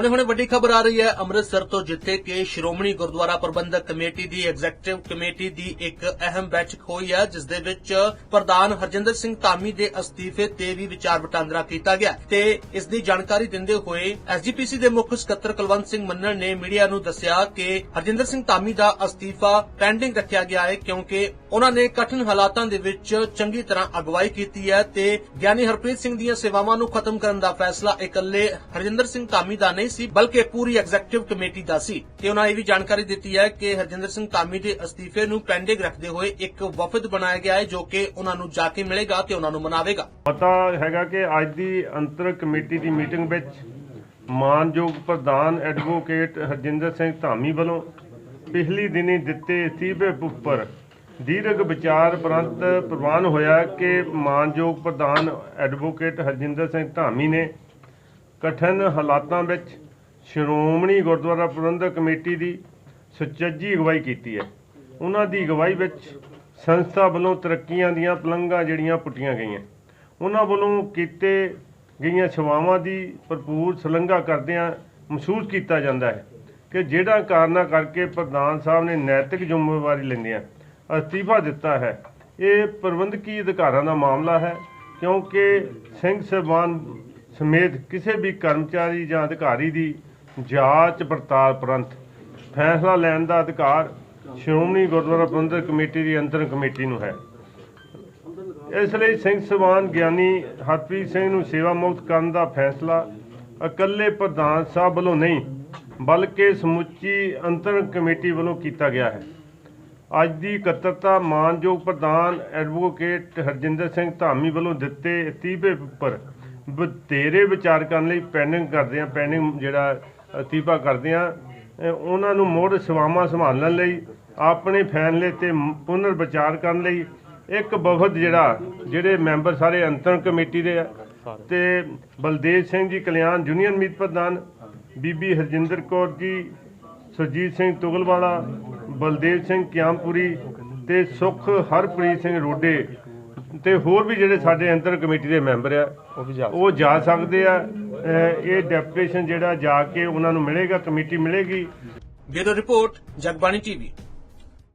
ਹੁਣੇ ਹੁਣੇ ਵੱਡੀ ਖਬਰ ਆ ਰਹੀ ਹੈ। ਅੰਮ੍ਰਿਤਸਰ ਤੋਂ ਜਿੱਥੇ ਕਿ ਸ਼੍ਰੋਮਣੀ ਗੁਰਦੁਆਰਾ ਪ੍ਰਬੰਧਕ ਕਮੇਟੀ ਦੀ ਐਗਜ਼ੈਕਟਿਵ ਕਮੇਟੀ ਦੀ ਇੱਕ ਅਹਿਮ ਬੈਠਕ ਹੋਈ ਹੈ, ਜਿਸ ਦੇ ਵਿੱਚ ਪ੍ਰਧਾਨ ਹਰਜਿੰਦਰ ਸਿੰਘ ਧਾਮੀ ਦੇ ਅਸਤੀਫੇ ਤੇ ਵੀ ਵਿਚਾਰ ਵਟਾਂਦਰਾ ਕੀਤਾ ਗਿਆ ਤੇ ਇਸ ਦੀ ਜਾਣਕਾਰੀ ਦਿੰਦੇ ਹੋਏ ਐਸਜੀਪੀਸੀ ਦੇ ਮੁੱਖ ਸਕੱਤਰ ਕੁਲਵੰਤ ਸਿੰਘ ਮੰਨਣ ਨੇ ਮੀਡੀਆ ਨੂੰ ਦੱਸਿਆ ਕਿ ਹਰਜਿੰਦਰ ਸਿੰਘ ਧਾਮੀ ਦਾ ਅਸਤੀਫਾ ਪੈਂਡਿੰਗ ਰੱਖਿਆ ਗਿਆ ਹੈ, ਕਿਉਂਕਿ ਉਹਨਾਂ ਨੇ ਕਠਿਨ ਹਾਲਾਤਾਂ ਦੇ ਵਿੱਚ ਚੰਗੀ ਤਰ੍ਹਾਂ ਅਗਵਾਈ ਕੀਤੀ ਹੈ ਤੇ ਗਿਆਨੀ ਹਰਪ੍ਰੀਤ ਸਿੰਘ ਦੀਆਂ ਸੇਵਾਵਾਂ ਨੂੰ ਖਤਮ ਕਰਨ ਦਾ ਫੈਸਲਾ ਇਕੱਲੇ ਹਰਜਿੰਦਰ ਸਿੰਘ ਧਾਮੀ ਦਾ ਨਹੀਂ ਸੀ, ਬਲਕਿ ਪੂਰੀ ਐਗਜ਼ੈਕਟਿਵ ਕਮੇਟੀ ਦਾ ਸੀ। ਤੇ ਉਹਨਾਂ ਇਹ ਵੀ ਜਾਣਕਾਰੀ ਦਿੱਤੀ ਹੈ ਕਿ ਹਰਜਿੰਦਰ ਸਿੰਘ ਧਾਮੀ ਦੇ ਅਸਤੀਫੇ ਨੂੰ ਪੈਂਡਿੰਗ ਰੱਖਦੇ ਹੋਏ ਇੱਕ ਵਫਦ ਬਣਾਇਆ ਗਿਆ ਹੈ, ਜੋ ਕਿ ਉਹਨਾਂ ਨੂੰ ਜਾ ਕੇ ਮਿਲੇਗਾ ਤੇ ਉਹਨਾਂ ਨੂੰ ਮਨਾਵੇਗਾ। ਪਤਾ ਹੈਗਾ ਕਿ ਅੱਜ ਦੀ ਅੰਤਰ ਕਮੇਟੀ ਦੀ ਮੀਟਿੰਗ ਵਿੱਚ ਮਾਨਯੋਗ ਪ੍ਰਧਾਨ ਐਡਵੋਕੇਟ ਹਰਜਿੰਦਰ ਸਿੰਘ ਧਾਮੀ ਵੱਲੋਂ ਪਿਛਲੀ ਦਿਨੀ ਦਿੱਤੇ ਅਸਤੀਫੇ ਉੱਪਰ ਦੀਰਘ ਵਿਚਾਰ ਪ੍ਰੰਤ ਪ੍ਰਵਾਨ ਹੋਇਆ ਕਿ ਮਾਨਯੋਗ ਪ੍ਰਧਾਨ ਐਡਵੋਕੇਟ ਹਰਜਿੰਦਰ ਸਿੰਘ ਧਾਮੀ ਨੇ ਕਠਿਨ ਹਾਲਾਤਾਂ ਵਿੱਚ ਸ਼੍ਰੋਮਣੀ ਗੁਰਦੁਆਰਾ ਪ੍ਰਬੰਧਕ ਕਮੇਟੀ ਦੀ ਸੁਚੱਜੀ ਅਗਵਾਈ ਕੀਤੀ ਹੈ। ਉਹਨਾਂ ਦੀ ਅਗਵਾਈ ਵਿੱਚ ਸੰਸਥਾ ਵੱਲੋਂ ਤਰੱਕੀਆਂ ਦੀਆਂ ਪਲੰਘਾਂ ਜਿਹੜੀਆਂ ਪੁੱਟੀਆਂ ਗਈਆਂ। ਉਹਨਾਂ ਵੱਲੋਂ ਕੀਤੇ ਗਈਆਂ ਸੇਵਾਵਾਂ ਦੀ ਭਰਪੂਰ ਸ਼ਲਾਘਾ ਕਰਦਿਆਂ ਮਹਿਸੂਸ ਕੀਤਾ ਜਾਂਦਾ ਹੈ ਕਿ ਜਿਹੜਾ ਕਾਰਨਾਂ ਕਰਕੇ ਪ੍ਰਧਾਨ ਸਾਹਿਬ ਨੇ ਨੈਤਿਕ ਜ਼ਿੰਮੇਵਾਰੀ ਲੈਂਦਿਆਂ ਅਸਤੀਫਾ ਦਿੱਤਾ ਹੈ, ਇਹ ਪ੍ਰਬੰਧਕੀ ਅਧਿਕਾਰਾਂ ਦਾ ਮਾਮਲਾ ਹੈ ਕਿਉਂਕਿ ਸਿੰਘ ਸਾਹਿਬਾਨ ਸਮੇਤ ਕਿਸੇ ਵੀ ਕਰਮਚਾਰੀ ਜਾਂ ਅਧਿਕਾਰੀ ਦੀ ਜਾਂਚ ਪੜਤਾਲ ਪ੍ਰੰਤ ਫੈਸਲਾ ਲੈਣ ਦਾ ਅਧਿਕਾਰ ਸ਼੍ਰੋਮਣੀ ਗੁਰਦੁਆਰਾ ਪ੍ਰਬੰਧਕ ਕਮੇਟੀ ਦੀ ਅੰਤਰ ਕਮੇਟੀ ਨੂੰ ਹੈ। ਇਸ ਲਈ ਸਿੰਘ ਸਵਾਨ ਗਿਆਨੀ ਹਰਪ੍ਰੀਤ ਸਿੰਘ ਨੂੰ ਸੇਵਾ ਮੁਕਤ ਕਰਨ ਦਾ ਫੈਸਲਾ ਇਕੱਲੇ ਪ੍ਰਧਾਨ ਸਾਹਿਬ ਵੱਲੋਂ ਨਹੀਂ, ਬਲਕਿ ਸਮੁੱਚੀ ਅੰਤਰ ਕਮੇਟੀ ਵੱਲੋਂ ਕੀਤਾ ਗਿਆ ਹੈ। ਅੱਜ ਦੀ ਇਕੱਤਰਤਾ ਮਾਨਯੋਗ ਪ੍ਰਧਾਨ ਐਡਵੋਕੇਟ ਹਰਜਿੰਦਰ ਸਿੰਘ ਧਾਮੀ ਵੱਲੋਂ ਦਿੱਤੇ ਅਤੀਬੇ ਉੱਪਰ ਬਤੇਰੇ ਵਿਚਾਰ ਕਰਨ ਲਈ ਪੈਂਡਿੰਗ ਕਰਦੇ ਆ ਪੈਂਡਿੰਗ ਜਿਹੜਾ ਅਸਤੀਫਾ ਕਰਦੇ ਆ ਉਹਨਾਂ ਨੂੰ ਮੁੜ ਸੇਵਾਵਾਂ ਸੰਭਾਲਣ ਲਈ, ਆਪਣੇ ਫੈਸਲੇ ਤੇ ਪੁਨਰ ਵਿਚਾਰ ਕਰਨ ਲਈ, ਇੱਕ ਵਫਦ ਜਿਹੜਾ, ਜਿਹੜੇ ਮੈਂਬਰ ਸਾਰੇ ਅੰਤਰ ਕਮੇਟੀ ਦੇ ਆ, ਤੇ ਬਲਦੇਵ ਸਿੰਘ ਜੀ ਕਲਿਆਣ ਯੂਨੀਅਨ ਮੀਤ ਪ੍ਰਧਾਨ, ਬੀਬੀ ਹਰਜਿੰਦਰ ਕੌਰ ਜੀ, ਸੁਰਜੀਤ ਸਿੰਘ ਤੁਗਲਵਾਲਾ, ਬਲਦੇਵ ਸਿੰਘ ਕਿਆਮਪੁਰੀ ਤੇ ਸੁਖ ਹਰਪ੍ਰੀਤ ਸਿੰਘ ਰੋਡੇ ਤੇ ਹੋਰ ਵੀ ਜਿਹੜੇ ਸਾਡੇ ਅੰਤਰ ਕਮੇਟੀ ਦੇ ਮੈਂਬਰ ਆ ਉਹ ਜਾ ਸਕਦੇ ਆ। ਇਹ ਡੈਪੂਟੇਸ਼ਨ ਜਿਹੜਾ ਜਾ ਕੇ ਉਹਨਾਂ ਨੂੰ ਮਿਲੇਗਾ ਕਮੇਟੀ ਮਿਲੇਗੀ। Bureau report Jagbani TV.